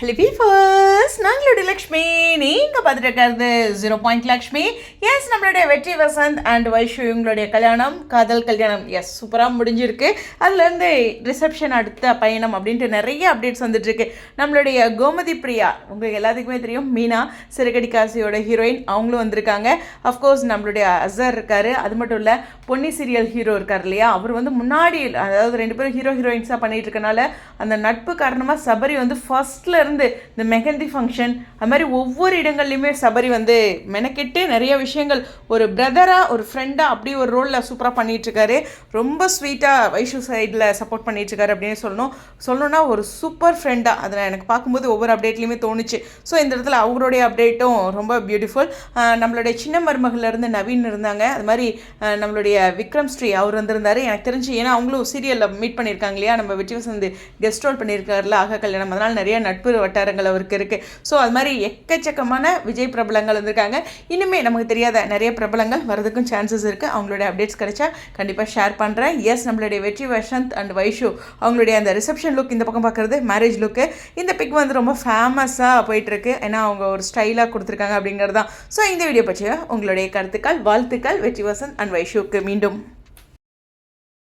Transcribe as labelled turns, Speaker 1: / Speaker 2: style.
Speaker 1: Hello பீஃபர்ஸ் நாங்களோட Lakshmi. நீங்கள் பார்த்துட்டு zero point Lakshmi S நம்மளுடைய வெற்றி வசந்த் அண்ட் வைஷு இவங்களுடைய கல்யாணம் காதல் கல்யாணம். எஸ் சூப்பராக முடிஞ்சிருக்கு. அதுலேருந்து ரிசப்ஷன் அடுத்த பயணம் அப்படின்ட்டு நிறைய அப்டேட்ஸ் வந்துட்டுருக்கு. நம்மளுடைய கோமதி பிரியா உங்களுக்கு எல்லாத்துக்குமே தெரியும். மீனா சிறுகடி காசியோட ஹீரோயின் அவங்களும் வந்திருக்காங்க. அஃப்கோர்ஸ் நம்மளுடைய அசர் இருக்கார். அது மட்டும் இல்லை பொன்னி சீரியல் ஹீரோ இருக்கார் இல்லையா? அவர் வந்து முன்னாடி அதாவது ரெண்டு பேரும் ஹீரோ ஹீரோயின்ஸாக பண்ணிட்டு இருக்கனால அந்த நட்பு காரணமாக சபரி வந்து ஃபஸ்ட்லேருந்து இந்த மெஹந்தி ஃபங்க்ஷன் அது மாதிரி ஒவ்வொரு விஷயங்கள்லையுமே சபரி வந்து மெனக்கெட்டு நிறைய விஷயங்கள் ஒரு பிரதராக ஒரு ஃப்ரெண்டாக அப்படி ஒரு ரோலில் சூப்பராக பண்ணிகிட்ருக்காரு ரொம்ப ஸ்வீட்டாக வைஷு சைடில் சப்போர்ட் பண்ணிகிட்ருக்காரு இருக்காரு அப்படின்னு சொல்லணும். சொல்லணும்னா ஒரு சூப்பர் ஃப்ரெண்டாக அதை எனக்கு பார்க்கும்போது ஒவ்வொரு அப்டேட்லையுமே தோணுச்சு. ஸோ இந்த இடத்துல அவருடைய அப்டேட்டும் ரொம்ப பியூட்டிஃபுல் நம்மளுடைய சின்ன மருமகள்லேருந்து நவீன் இருந்தாங்க. அது மாதிரி நம்மளுடைய விக்ரம் ஸ்ரீ அவர் வந்திருந்தாரு. எனக்கு தெரிஞ்சு ஏன்னா அவங்களும் சீரியலில் மீட் பண்ணியிருக்காங்க இல்லையா? நம்ம வெற்றி வசந்த் கெஸ்ட் ரோல் பண்ணியிருக்காருல ஆக கல்யாணம். அதனால் நிறைய நட்பு வட்டாரங்கள் அவருக்கு இருக்குது ஸோ அது மாதிரி எக்கச்சக்கமான விஜய் பிரபலங்கள் வந்திருக்காங்க. இனிமேல் நமக்கு தெரியாத நிறைய பிரபலங்கள் வரதுக்கும் சான்சஸ் இருக்குது அவங்களுடைய அப்டேட்ஸ் கிடைச்சா கண்டிப்பாக ஷேர் பண்ணுறேன் எஸ் நம்மளுடைய வெற்றி வசந்த் அண்ட் வைஷு அவங்களுடைய அந்த ரிசப்ஷன் லுக் இந்த பக்கம் பார்க்குறது மேரேஜ் லுக்கு இந்த பிக் வந்து ரொம்ப ஃபேமஸாக போயிட்டுருக்கு. ஏன்னா அவங்க ஒரு ஸ்டைலாக கொடுத்துருக்காங்க அப்படிங்கிறது தான் ஸோ இந்த வீடியோ பற்றிய உங்களுடைய கருத்துக்கள் வாழ்த்துக்கள் வெற்றி வசந்த் அண்ட் வைஷுக்கு மீண்டும்.